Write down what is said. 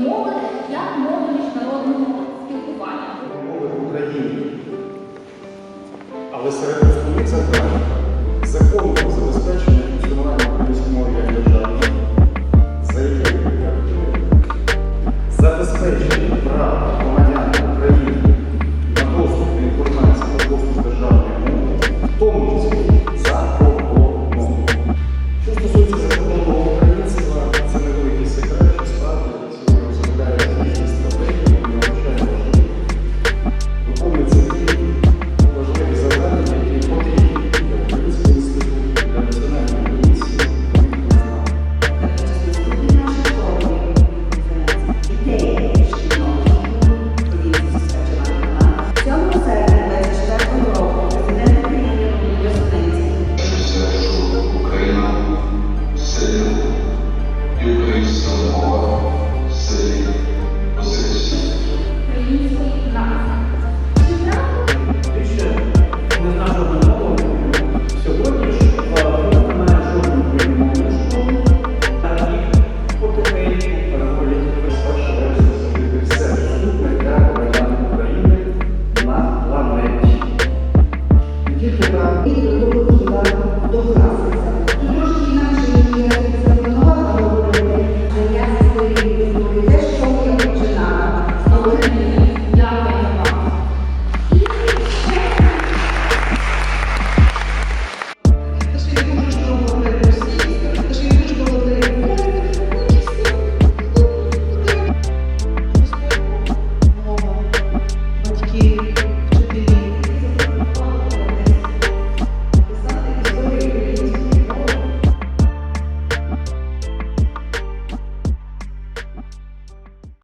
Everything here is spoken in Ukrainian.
мови як мови міжнародного спілкування. Мови в Україні. Але серед основних завдань закон про забезпечення функціонування української мови як державної, за яке забезпечення права. Києва і до Києва до Хасиса.